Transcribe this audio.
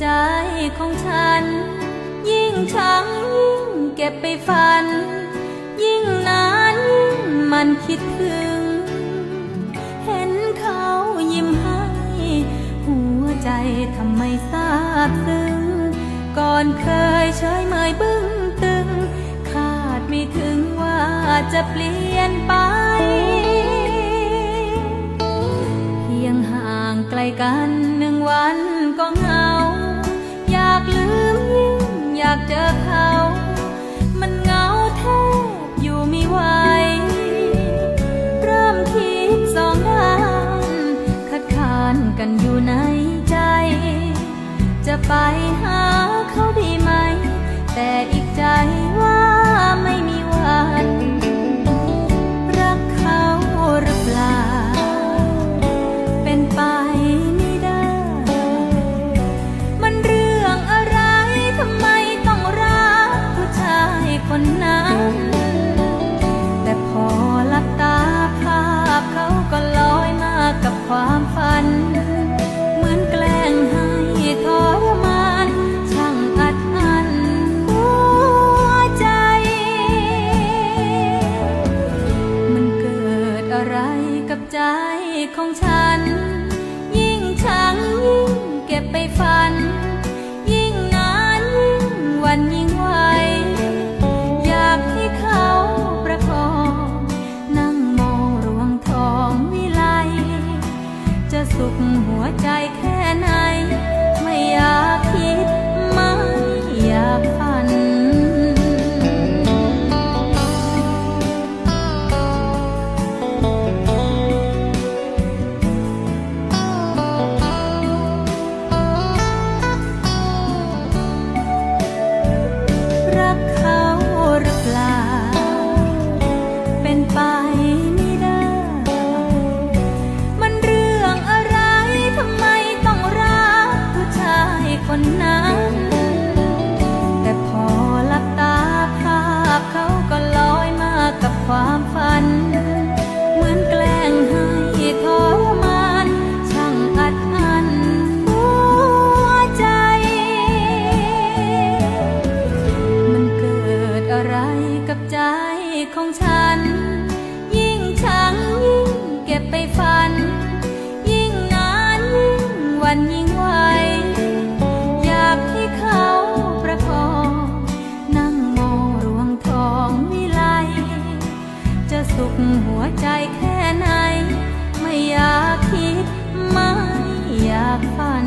ใจของฉัน ยิ่งชังยิ่งเก็บไปฝัน ยิ่งนานยิ่งมันคิดถึง เห็นเขายิ้มให้ หัวใจทำไมทราบซึ้ง ก่อนเคยเฉยเมยบึ้งตึง คาดไม่ถึงว่าจะเปลี่ยนไป เพียงห่างไกลกันากเจอเขา มันเหงาแทบอยู่ไม่ไหว เริ่มคิดสองด้านคัดค้านกันอยู่ในใจ จะไปหาเขา กับใจของฉัน ยิ่งชังยิ่งเก็บไปฝัน สุขหัวใจแค่ไหน ไม่อยากคิด ไม่อยากฝัน